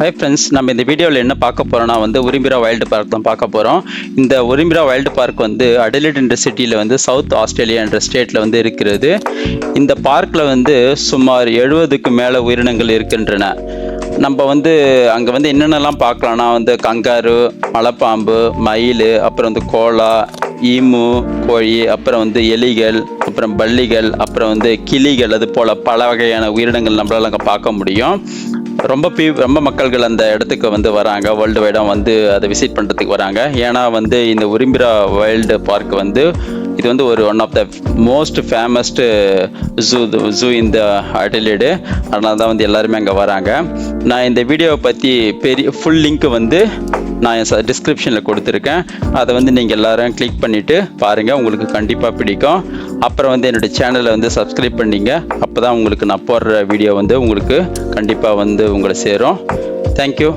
Hi friends நம்ம இந்த வீடியோவில் என்ன பார்க்க போகிறோம்னா வந்து உரிம்பிரா வைல்டு பார்க் தான் பார்க்க போகிறோம் இந்த உரிம்பிரா வைல்டு பார்க் வந்து அடலிட் என்ற சிட்டியில் வந்து சவுத் ஆஸ்திரேலியா என்ற ஸ்டேட்டில் வந்து இருக்கிறது. இந்த பார்க்கில் வந்து சுமார் எழுபதுக்கு மேலே உயிரினங்கள் இருக்கின்றன. நம்ம வந்து அங்கே வந்து என்னென்னலாம் பார்க்கலாம்னா வந்து கங்காரு மலைப்பாம்பு மயில் அப்புறம் வந்து கோலா ஈமு கோழி அப்புறம் வந்து எலிகள் அப்புறம் பள்ளிகள் அப்புறம் வந்து கிளிகள் அது போல் பல வகையான உயிரினங்கள் நம்மளால் அங்கே பார்க்க முடியும். ரொம்ப பீ ரொம்ப மக்கள்கள் அந்த இடத்துக்கு வந்து வராங்க. வேர்ல்டு வைடாக வந்து அதை விசிட் பண்ணுறதுக்கு வராங்க. ஏன்னா வந்து இந்த உரிம்பிரா வைல்டு பார்க் வந்து இது வந்து ஒரு one of the most famous zoo zoo இந்த அடலிடு அதனால தான் வந்து எல்லாருமே அங்கே வராங்க. நான் இந்த வீடியோவை பற்றி பெரிய ஃபுல் லிங்க்கு வந்து நான் என் டிஸ்கிரிப்ஷனில் கொடுத்துருக்கேன். அதை வந்து நீங்கள் எல்லோரும் கிளிக் பண்ணிவிட்டு பாருங்கள் உங்களுக்கு கண்டிப்பாக பிடிக்கும். அப்புறம் வந்து என்னுடைய சேனலை வந்து சப்ஸ்கிரைப் பண்ணிங்க. அப்போ தான் உங்களுக்கு நான் போடுற வீடியோ வந்து உங்களுக்கு கண்டிப்பாக வந்து உங்களை சேரும். Thank you